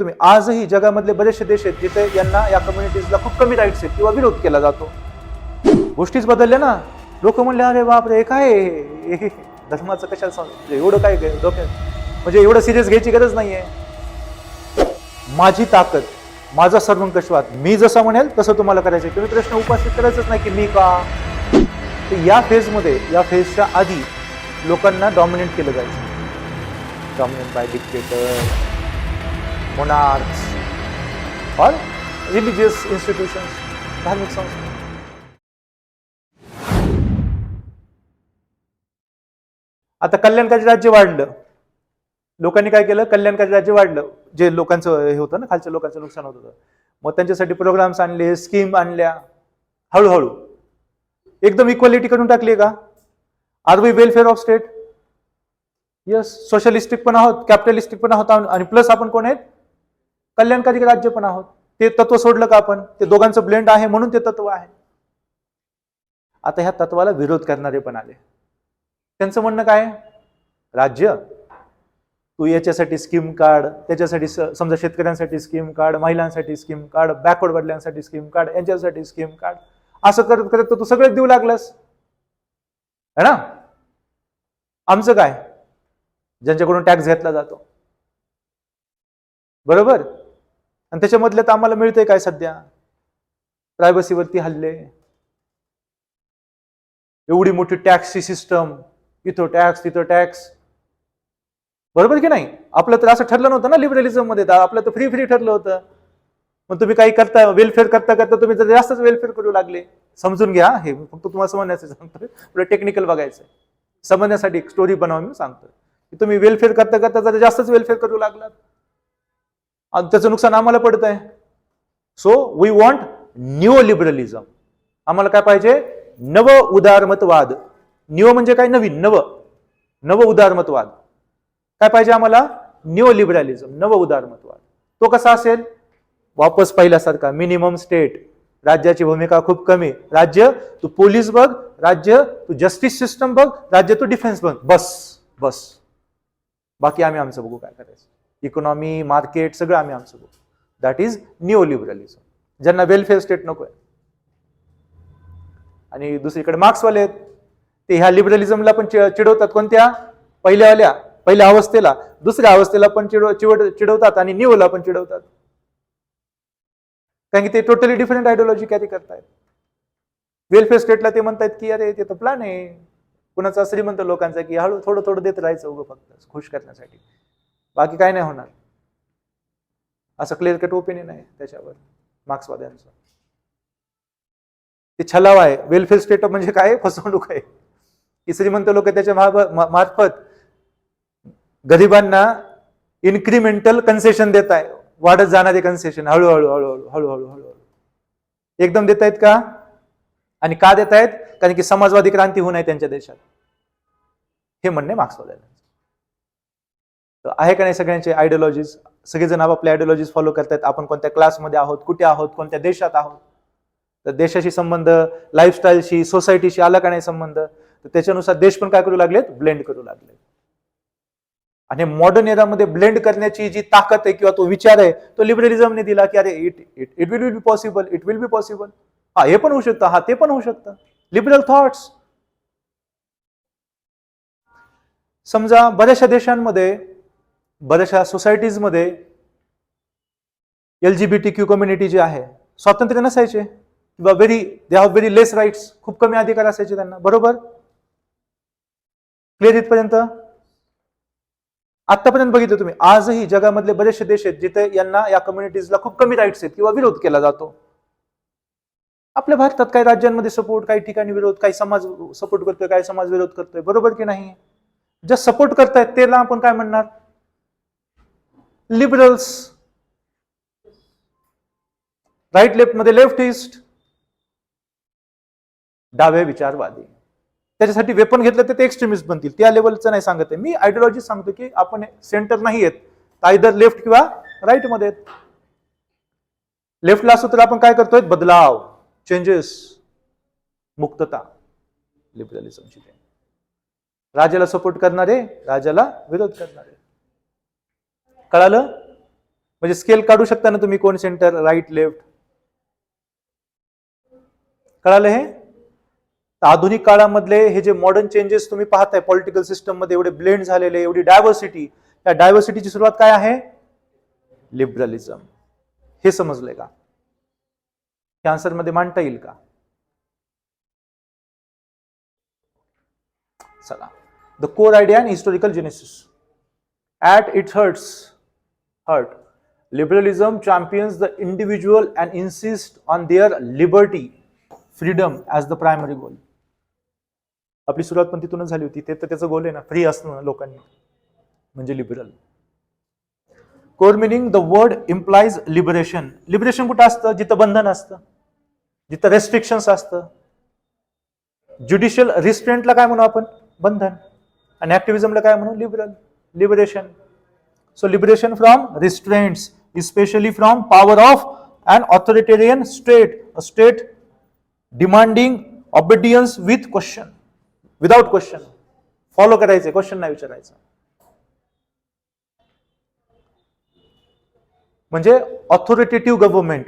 तुम्ही आजही जगामधले बरेचसे देश आहेत जिथे यांना या कम्युनिटीजला खूप कमी राईट्स आहेत किंवा विरोध केला जातो. गोष्टीच बदलल्या ना. लोक म्हणले अरे बापरे हे काय हे धर्माचं कशाला सांग म्हणजे एवढं काय डोक्यात? म्हणजे एवढं सिरियस घ्यायची गरज नाहीये. माझी ताकद माझा सर्वंकषवाद मी जसं म्हणेल तसं तुम्हाला करायचं आहे. तुम्ही प्रश्न उपस्थित करायचंच नाही की मी का? तर या फेजमध्ये या फेजच्या आधी लोकांना डॉमिनेट केलं जायचं. Dominate by dictator monarchs, or religious institutions, धार्मिक संस्था आता कल्याणकारी राज्य वाढलं. लोकांनी काय केलं? कल्याणकारी राज्य वाढलं. जे लोकांचं हे होतं ना खालच्या लोकांचं नुकसान होत होतं. मग त्यांच्यासाठी प्रोग्राम्स आणले स्कीम आणल्या. हळूहळू. एकदम इक्वालिटी करून टाकली का? Are we welfare of state yes socialistic पण आहोत कॅपिटलिस्टिक पण आहोत आणि प्लस आपण कोण आहेत? कल्याणकारी राज्य पण आहोत. ते तत्व सोडलं का आपण? ते दोघांचं ब्लेंड आहे म्हणून ते तत्व आहे. आता ह्या तत्वाला विरोध करणारे पण आले. त्यांचं म्हणणं काय? राज्य तू याच्यासाठी स्कीम काढ त्याच्यासाठी समजा शेतकऱ्यांसाठी स्कीम काढ महिलांसाठी स्कीम काढ बॅकवर्ड वडिलांसाठी स्कीम काढ यांच्यासाठी स्कीम काढ. असं करत करत तर तू सगळेच देऊ लागलास. है ना? आमचं काय? ज्यांच्याकडून टॅक्स घेतला जातो. बरोबर? आणि त्याच्यामधल्या तर आम्हाला मिळतंय काय सध्या? प्रायव्हसीवरती हल्ले. एवढी मोठी टॅक्सची सिस्टम इथं टॅक्स तिथं टॅक्स बरोबर की नाही? आपलं तर असं ठरलं नव्हतं ना लिबरलिझममध्ये तर आपलं तर फ्री फ्री ठरलं होतं. मग तुम्ही काही करता वेलफेअर करता करता तुम्ही जर जास्तच वेलफेअर करू लागले. समजून घ्या. हे फक्त तुम्हाला समजण्याचं सांगतोय. पुढे टेक्निकल बघायचं समजण्यासाठी एक स्टोरी बनवा मी सांगतोय. की तुम्ही वेलफेअर करता करता जर जास्तच वेलफेअर करू लागलात त्याचं नुकसान आम्हाला पडत आहे. So we want new liberalism आम्हाला काय पाहिजे? नव उदारमतवाद. न्यू म्हणजे काय? नवीन नव. नव उदारमतवाद. काय पाहिजे आम्हाला? न्यू लिबरलिझम नव उदारमतवाद. तो कसा असेल? वापस पहिल्यासारखा मिनिमम स्टेट राज्याची भूमिका खूप कमी. राज्य तू पोलीस बघ. राज्य तू जस्टिस सिस्टम बघ. राज्य तू डिफेन्स बघ. बस बस. बाकी आम्ही आमचं बघू काय करायचं. इकॉनॉमी मार्केट सगळं आम्ही आमचं बघू. दॅट इज न्यू लिबरलिझम ज्यांना वेलफेअर स्टेट नको आहे. आणि दुसरीकडे मार्क्सवाले आहेत. ते ह्या लिबरलिझमला पण चिडवतात. कोणत्या? पहिल्यावाल्या पहिल्या अवस्थेला. दुसऱ्या अवस्थेला पण चिडव चिवड चिडवतात आणि न्यूला पण चिडवतात. कारण की ते टोटली डिफरंट आयडिओलॉजी कॅरी करतायत. वेलफेअर स्टेटला ते म्हणतात की अरे ते तर प्लॅन आहे. कुणाचा श्रीमंत लोकांचा की हळू थोडं थोडं देत राहायचं उगं फक्त खुश करण्यासाठी. बाकी काय नाही होणार. असं क्लिअर कट ओपिनियन आहे त्याच्यावर मार्क्सवाद्यांचं. ते छलाव आहे. वेलफेअर स्टेट म्हणजे काय? फसवणूक आहे. की श्रीमंत लोक त्याच्या मार्फत गरिबांना इन्क्रिमेंटल कन्सेशन देत आहे. वाढत जाणारे कन्सेशन हळूहळू हळूहळू हळूहळू हळूहळू. एकदम देत आहेत का? आणि का देत आहेत? कारण की समाजवादी क्रांती होऊ नये त्यांच्या देशात. हे म्हणणे मार्क्सवाद्यांचं. तर आहे का नाही सगळ्यांचे आयडिओलॉजीज सगळेजण आपापल्या आयडिओलॉजीज फॉलो करतायत. आपण कोणत्या क्लासमध्ये आहोत कुठे आहोत कोणत्या देशात आहोत? तर देशाशी संबंध लाईफस्टाईलशी सोसायटीशी आला का नाही संबंध? तर त्याच्यानुसार देश पण काय करू लागलेत? ब्लेंड करू लागले आणि मॉडर्न एरामध्ये ब्लेंड करण्याची जी ताकद आहे किंवा तो विचार आहे तो लिबरलिझमने दिला की अरे it it it will be possible it will be possible हा हे पण होऊ शकतं. हा ते पण होऊ शकतं. लिबरल थॉट्स समजा बऱ्याचशा देशांमध्ये बऱ्याचशा सोसायटीजमध्ये L G B T Q community जी आहे स्वातंत्र्य नसायचे किंवा very they have very less rights खूप कमी अधिकार असायचे त्यांना. बरोबर? क्लिअर इथपर्यंत? आतापर्यंत बघितलं तुम्ही. आजही जगामधले बरेचसे देश आहेत जिथे यांना या कम्युनिटीजला खूप कमी राईट्स आहेत किंवा विरोध केला जातो. आपल्या भारतात काही राज्यांमध्ये सपोर्ट काही ठिकाणी विरोध काही समाज सपोर्ट करतोय काही समाज विरोध करतोय. बरोबर की नाही? जे सपोर्ट करतायत त्याला आपण काय म्हणणार? लिबरल्स राईट लेफ्टमध्ये लेफ्टिस्ट डावे विचारवादी. त्याच्यासाठी वेपन घेतलं तर ते एक्स्ट्रीमिस्ट बनतील. त्या लेवलचं नाही सांगत आहे मी. आयडिओलॉजी सांगतो की आपण सेंटर नाही आहेत. आयदर लेफ्ट किंवा राईटमध्ये आहेत. लेफ्टला असतो तर आपण काय करतोय? बदलाव चेंजेस मुक्तता लिबरलिझमची राजाला सपोर्ट करणारे राजाला विरोध करणारे. कळालं? म्हणजे स्केल काढू शकता ना तुम्ही कोण सेंटर राईट लेफ्ट कळालं हे? आधुनिक काळामधले हे जे मॉडर्न चेंजेस तुम्ही पाहताय पॉलिटिकल सिस्टममध्ये एवढे ब्लेंड झालेले एवढी डायव्हर्सिटी या डायव्हर्सिटीची सुरुवात काय आहे? लिबरलिझम हे समजलंय का? कॅन्सरमध्ये मांडता येईल का? चला. The core idea and historical genesis at it hurts hurt liberalism champions the individual and insist on their liberty freedom as the primary goal आपली सुरुवात पण तिथूनच झाली होती. ते तर त्याचं गोल आहे ना. फ्री असणं लोकांनी. म्हणजे liberal core meaning the word implies liberation liberation कुठं असतं? जिथं बंधन असतं. जिथं रेस्ट्रिक्शन्स असतं. ज्युडिशियल रिस्ट्रेंटला काय म्हणू आपण? बंधन. आणि ऍक्टिव्हिजमला काय म्हणू? Liberal liberation so liberation from restraints especially from power of an authoritarian state a state demanding obedience with question without question follow करायचे क्वेश्चन नाही विचारायचं. म्हणजे ऑथॉरिटेटिव्ह गव्हर्नमेंट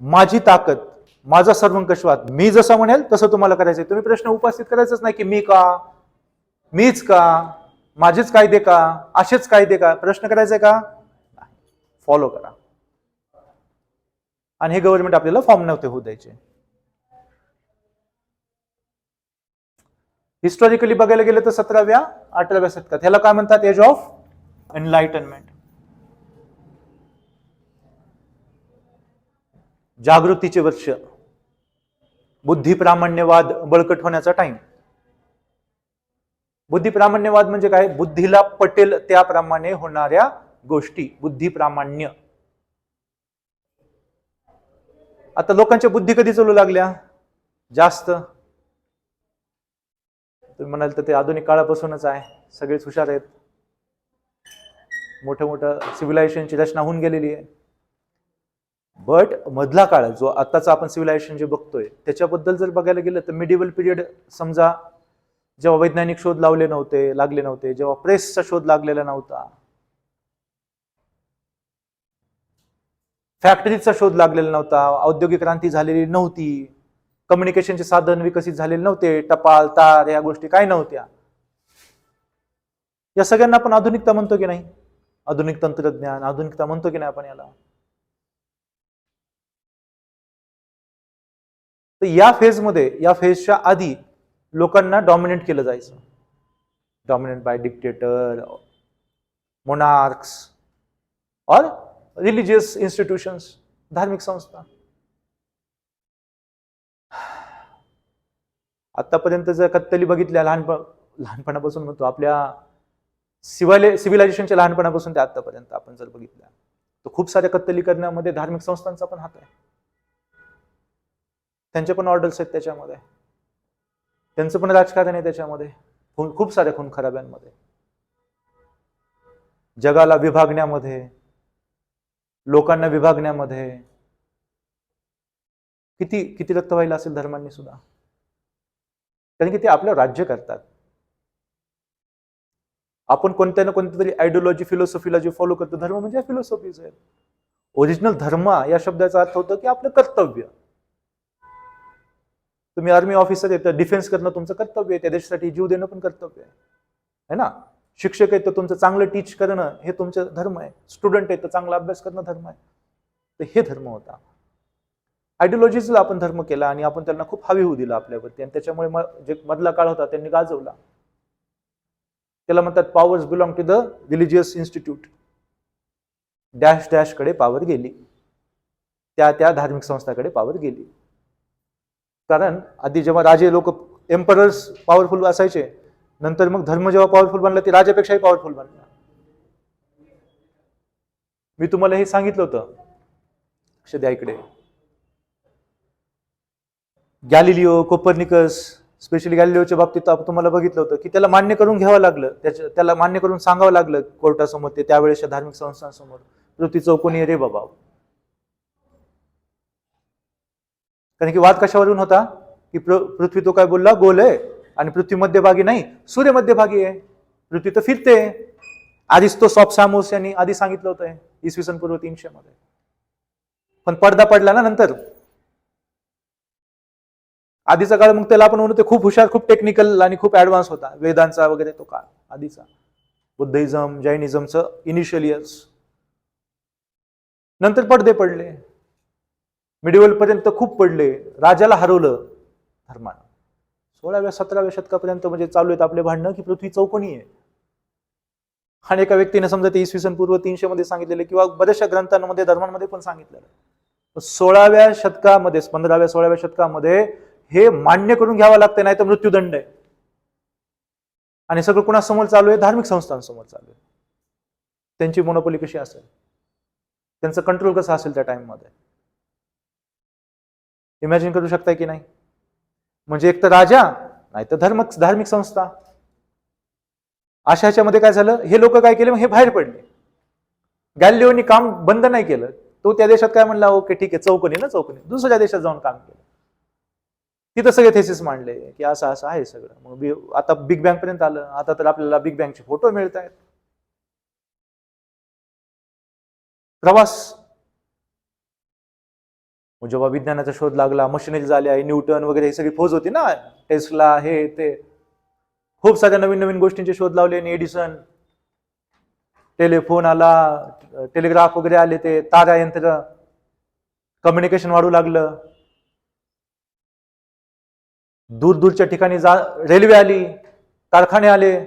माझी ताकद माझा सर्वंकषवाद मी जसं म्हणेल तसं तुम्हाला करायचं तुम्ही प्रश्न उपस्थित करायचंच नाही की मी का मीच का? माझेच कायदे का? असेच कायदे का? प्रश्न करायचे का? फॉलो करा. आणि हे गव्हर्नमेंट आपल्याला फॉर्म नव्हते होऊ द्यायचे. हिस्टॉरिकली बघायला गेलं तर सतराव्या अठराव्या शतकात. ह्याला काय म्हणतात? एज ऑफ एनलाइटनमेंट जागृतीचे वर्ष. बुद्धिप्रामाण्यवाद बळकट होण्याचा टाइम बुद्धिप्रामाण्यवाद म्हणजे काय? बुद्धीला पटेल त्याप्रमाणे होणाऱ्या गोष्टी. बुद्धिप्रामाण्य. आता लोकांच्या बुद्धी कधी चालू लागल्या? जास्त. तुम्ही म्हणाल तर ते आधुनिक काळापासूनच आहे. सगळेच हुशार आहेत. मोठं मोठं सिव्हिलायझेशनची रचना होऊन गेलेली आहे. बट मधला काळ जो आताचा आपण सिव्हिलायझेशन जे बघतोय त्याच्याबद्दल जर बघायला गेलं तर मिडिवल पिरियड समजा जेव्हा वैज्ञानिक शोध लावले नव्हते लागले नव्हते जेव्हा प्रेसचा शोध लागलेला नव्हता. फॅक्टरीचा शोध लागलेला नव्हता औद्योगिक क्रांती झालेली नव्हती कम्युनिकेशनचे साधन विकसित झालेले नव्हते टपाल तार या गोष्टी काय नव्हत्या? या सगळ्यांना आपण आधुनिकता म्हणतो की नाही? आधुनिक तंत्रज्ञान आधुनिकता म्हणतो की नाही आपण याला? तर या फेजमध्ये या फेजच्या आधी लोकांना डॉमिनेट केलं जायचं. डॉमिनेट बाय डिक्टेटर मोनार्क्स और रिलिजियस इन्स्टिट्यूशन्स धार्मिक संस्था. आत्तापर्यंत जर कत्तली बघितल्या लहानपण लहानपणापासून म्हणतो आपल्या सिवाले सिव्हिलायझेशनच्या लहानपणापासून ते आत्तापर्यंत आपण जर बघितल्या तर खूप साऱ्या कत्तली करण्यामध्ये धार्मिक संस्थांचा पण हात आहे. त्यांचे पण ऑर्डर्स आहेत त्याच्यामध्ये. त्यांचं पण राजकारण आहे त्याच्यामध्ये. खून खूप साऱ्या खून खराब्यांमध्ये जगाला विभागण्यामध्ये लोकांना विभागण्यामध्ये. किती किती रक्त व्हायला असेल धर्मांनी सुद्धा. कारण की ते आपलं राज्य करतात. आपण कोणत्या ना कोणत्या तरी आयडिओलॉजी फिलॉसॉफीला जे फॉलो करतो धर्म म्हणजे फिलॉसॉफीज आहेत ओरिजिनल धर्म या शब्दाचा अर्थ होतो की आपलं कर्तव्य. तुम्ही आर्मी ऑफिसर आहे तर डिफेन्स करणं तुमचं कर्तव्य आहे त्या देशासाठी जीव देणं पण कर्तव्य आहे. है ना? शिक्षक आहे तर तुमचं चांगलं टीच करणं हे तुमचं धर्म आहे. स्टुडंट आहे तर चांगला अभ्यास करणं धर्म आहे. तर हे धर्म होता. आयडिओलॉजीजला आपण धर्म केला आणि आपण त्यांना खूप हवी होऊ दिला आपल्यावरती. आणि त्याच्यामुळे जे मधला काळ होता त्यांनी गाजवला. त्याला म्हणतात powers belong to the religious institute dash डॅशकडे power गेली. त्या त्या धार्मिक संस्थाकडे पॉवर गेली. कारण आधी जेव्हा राजे लोक एम्परर्स पॉवरफुल असायचे नंतर मग धर्म जेव्हा पॉवरफुल बनला ते राजापेक्षाही पॉवरफुल बनला. मी तुम्हाला हे सांगितलं होतं लक्ष द्या इकडे गॅलिलिओ कोपर्निकस स्पेशली गॅलिलिओच्या बाबतीत आपण तुम्हाला बघितलं होतं की त्याला मान्य करून घ्यावं लागलं त्याच्या त्याला मान्य करून सांगावं लागलं कोर्टासमोर ते त्यावेळेसच्या धार्मिक संस्थांसमोर. पृथ्वी चौकोनी रे बाबा. कारण की वाद कशावरून होता? की पृथ्वी तो काय बोलला? गोल आहे. आणि पृथ्वी मध्यभागी नाही सूर्य मध्यभागी आहे. पृथ्वी तर फिरते. आधीच तो सॉप सामोस यांनी आधी सांगितलं होतं इसवी सन पूर्व तीनशे मध्ये. पण पडदा पडला ना नंतर. आधीचा काळ मग त्याला आपण म्हणू ते खूप हुशार खूप टेक्निकल आणि खूप ऍडव्हान्स होता. वेदांचा वगैरे तो काळ आधीचा. बुद्धिझम जैनिझमचं इनिशियल इयर्स नंतर पडदे पडले. मिडिवलपर्यंत खूप पडले. राजाला हरवलं धर्मानं. सोळाव्या सतराव्या शतकापर्यंत म्हणजे चालू आहेत आपले भांडणं की पृथ्वी चौकोनी आहे. आणि एका व्यक्तीने समजा ते इसवी सन पूर्व तीनशे मध्ये सांगितलेलं किंवा बऱ्याचशा ग्रंथांमध्ये धर्मांमध्ये पण सांगितलेलं. सोळाव्या शतकामध्ये पंधराव्या सोळाव्या शतकामध्ये हे मान्य करून घ्यावं लागतं नाही तर मृत्यूदंड आहे. आणि सगळं कुणासमोर चालू आहे? धार्मिक संस्थांसमोर चालू आहे. त्यांची मोनोपोली कशी असेल? त्यांचं कंट्रोल कसं असेल त्या टाइममध्ये इमॅजिन करू शकताय की नाही? म्हणजे एक तर राजा नाही तर धर्म धार्मिक संस्था. अशा ह्याच्यामध्ये काय झालं? हे लोक काय केले? मग हे बाहेर पडले. गॅलिओनी काम बंद नाही केलं. तो त्या देशात काय म्हणला? ओके ठीक आहे चौकनी ना चौकनी. दुसऱ्या देशात जाऊन काम केलं. तिथं सगळे थेसिस मांडले की असं असं आहे सगळं. मग आता बिग बँग पर्यंत आलं. आता तर आपल्याला बिग बँगचे फोटो मिळत आहेत प्रवास मग जेव्हा विज्ञानाचा शोध लागला मशिनरी झाल्या न्यूटन वगैरे ही सगळी फौज होती ना? टेस्ला हे ते. खूप साऱ्या नवीन नवीन गोष्टींचे शोध लावले आणि एडिसन. टेलिफोन आला टेलिग्राफ वगैरे आले ते तारा यंत्र. कम्युनिकेशन वाढू लागलं. दूर दूरच्या ठिकाणी जा रेल्वे आली कारखाने आले.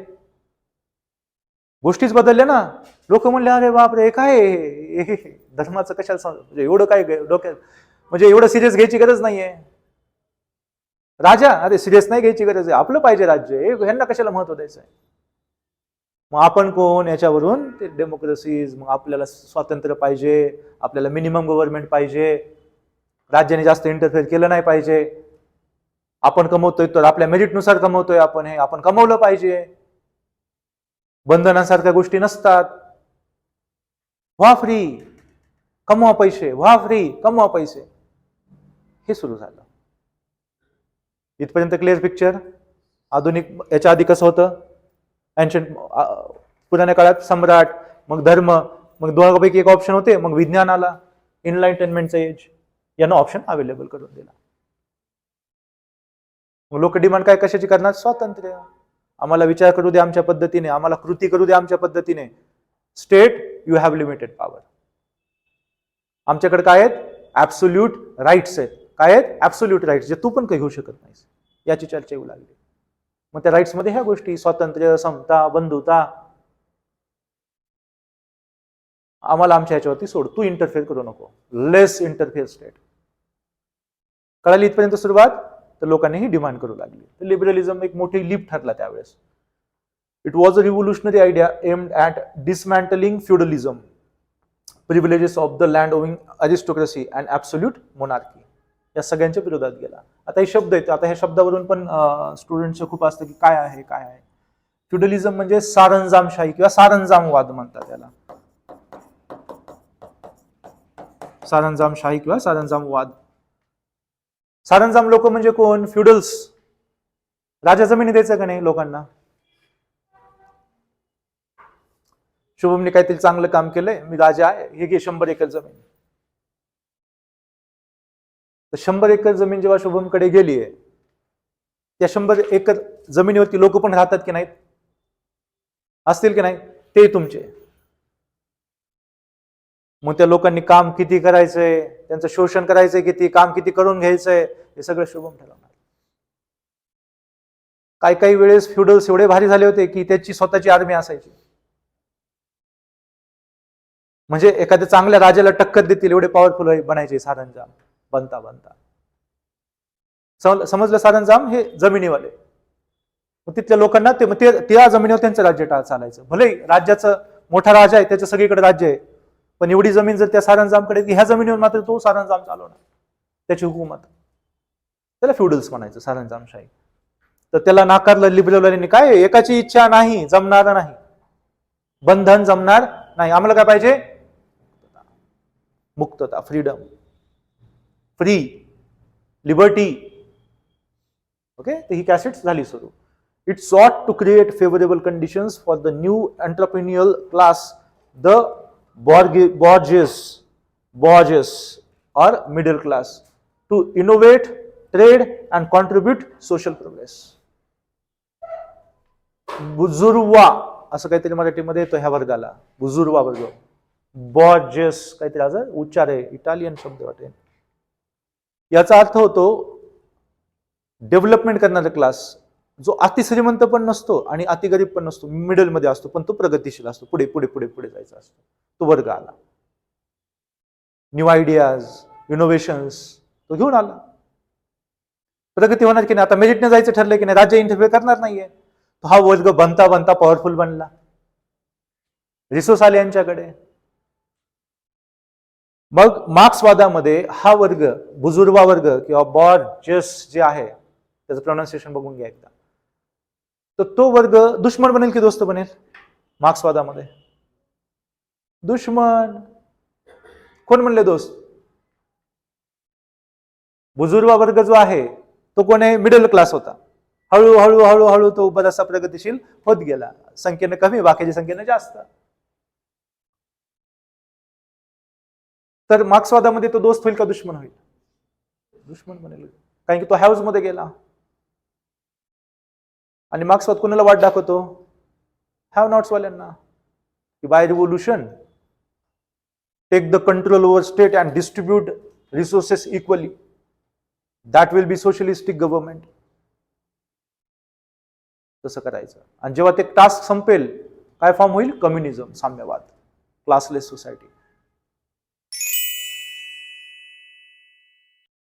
गोष्टीच बदलल्या ना? लोक म्हणले अरे बापरे हे काय हे- धर्माचं कशाला म्हणजे एवढं काय डोक्यात म्हणजे एवढं सिरियस घ्यायची गरज नाहीये. राजा अरे सिरियस नाही घ्यायची गरज आहे. आपलं पाहिजे राज्य. हे ह्यांना कशाला महत्त्व द्यायचं आहे मग आपण कोण? याच्यावरून ते डेमोक्रेसीज मग आपल्याला स्वातंत्र्य पाहिजे आपल्याला मिनिमम गव्हर्नमेंट पाहिजे. राज्याने जास्त इंटरफेअर केलं नाही पाहिजे. आपण कमवतोय तर आपल्या मेरिटनुसार कमवतोय आपण. हे आपण कमवलं पाहिजे. बंधनासारख्या गोष्टी नसतात. व्हा फ्री कमवा पैसे. व्हा फ्री कमवा पैसे. हे सुरू झालं. इथपर्यंत क्लिअर पिक्चर आधुनिक याच्या आधी कसं होतं? अँशंट पुराण्या काळात सम्राट मग धर्म मग दोघांपैकी एक ऑप्शन होते मग विज्ञान आला इनलाइटनमेंटचा एज यांना ऑप्शन अवेलेबल करून दिला. मग लोक डिमांड काय कशाची करणार? स्वातंत्र्य. आम्हाला विचार करू दे आमच्या पद्धतीने आम्हाला कृती करू दे आमच्या पद्धतीने. State you have limited power आमच्याकडे काय आहेत? ऍब्सोल्यूट राईट्स आहेत. काय आहेत? ऍब्सोल्यूट राईट्स जे तू पण काही घेऊ शकत नाहीस. याची चर्चा येऊ लागली. मग त्या राईट्समध्ये ह्या गोष्टी स्वातंत्र्य समता बंधुता आम्हाला आमच्या ह्याच्यावरती सोड. तू इंटरफेअर करू नको. लेस इंटरफेअर स्टेट कळाली इथपर्यंत सुरुवात? तर लोकांनी ही डिमांड करू लागली. लिबरलिझम एक मोठी लीप ठरला त्यावेळेस. It was a revolutionary idea aimed at dismantling feudalism privileges of the land owing aristocracy and absolute monarchy या सगळ्यांच्या विरोधात गेला. आता हे शब्द आहेत. आता ह्या शब्दावरून पण स्टुडंटचं खूप असतं की काय आहे काय आहे. फ्युडलिझम म्हणजे सारंजामशाही किंवा सारंजामवाद म्हणतात त्याला सारंजामशाही किंवा सारंजामवाद. सारंजाम लोक म्हणजे कोण? फ्युडल्स राजा जमिनी द्यायचं का नाही लोकांना? शुभमने काहीतरी चांगलं काम केलंय. मी राजा आहे. हे घे शंभर एकर जमीन. तर शंभर एकर जमीन जेव्हा शुभमकडे गेली आहे त्या शंभर एकर जमिनीवरती लोक पण राहतात की नाहीत? असतील की नाही? ते तुमचे. मग त्या लोकांनी काम किती करायचंय? त्यांचं शोषण करायचंय किती? काम किती करून घ्यायचंय? हे सगळं शुभम ठरवणार. काही काही वेळेस फ्युडल्स एवढे भारी झाले होते की त्याची स्वतःची आर्मी असायची. म्हणजे एखाद्या चांगल्या राजाला टक्कर देतील एवढे पॉवरफुल बनायचे सारंजाम बनता बनता. समजलं समजलं जाम? हे जमिनीवाले. मग तिथल्या लोकांना ते मग ते- त्या जमिनीवर त्यांचं राज्य टाळ चालायचं. भले राज्याचं मोठा राजा आहे त्याचं सगळीकडे राज्य आहे पण एवढी जमीन जर त्या सारंजामकडे की ह्या जमिनीवर मात्र तो सारंजाम चालवणार. त्याची हुकूमत. त्याला फ्युडल्स म्हणायचं सारंजामशाही तर त्याला नाकारलं लिबरलवाल्यांनी काय? एकाची इच्छा नाही जमणार नाही. बंधन जमणार नाही. आम्हाला काय पाहिजे? मुक्तता. Freedom free liberty. ओके तर ही कॅसेट्स झाली सुरू. It sought to create favourable conditions for the new entrepreneurial class the bourgeois bourgeois bourgeois और middle class to innovate trade and contribute social progress बुजुर्वा असं काहीतरी मराठीमध्ये येतो ह्या वर्गाला. बुजुर्वा वर्ग. बॉर्जेस काहीतरी आज उच्चार आहे इटालियन शब्द वाटेल याचा अर्थ होतो डेव्हलपमेंट करणारा क्लास जो अति श्रीमंत पण नसतो आणि अति गरीब पण नसतो मिडलमध्ये असतो पण तो प्रगतीशील असतो पुढे पुढे पुढे पुढे जायचा असतो. तो वर्ग आला. न्यू आयडियाज इनोव्हेशन्स तो घेऊन आला. प्रगती होणार की नाही? आता मेरिटने जायचं ठरलं की नाही? राज्य इंटरव्ह्यू करणार नाहीये. तो हा वर्ग बनता बनता पॉवरफुल बनला. रिसोर्स आले यांच्याकडे. मग मार्क्सवादामध्ये हा वर्ग बुजुर्वा वर्ग किंवा बॉर्जस जे आहे त्याचं प्रोनाऊन्सिएशन बघून घ्या एकदा. तर तो वर्ग दुश्मन बनेल की दोस्त बनेल? मार्क्सवादामध्ये. दुश्मन. कोण म्हणले दोस्त? बुजुर्वा वर्ग जो आहे तो कोण? आहे मिडल क्लास होता. हळूहळू हळूहळू तो बराचसा प्रगतिशील होत गेला. संख्येनं कमी बाकीच्या संख्येनं जास्त. तर मार्क्सवादामध्ये तो दोस्त होईल का दुश्मन होईल? दुश्मन बनेल. कारण की तो हाऊसमध्ये गेला. आणि मार्क्सवाद कोणाला वाट दाखवतो? हॅव नॉट्स वाल्यांना की by revolution take the control over state and distribute resources equally that will be socialistic government तसं करायचं. आणि जेव्हा ते टास्क संपेल काय फॉर्म होईल? कम्युनिझम साम्यवाद. Classless society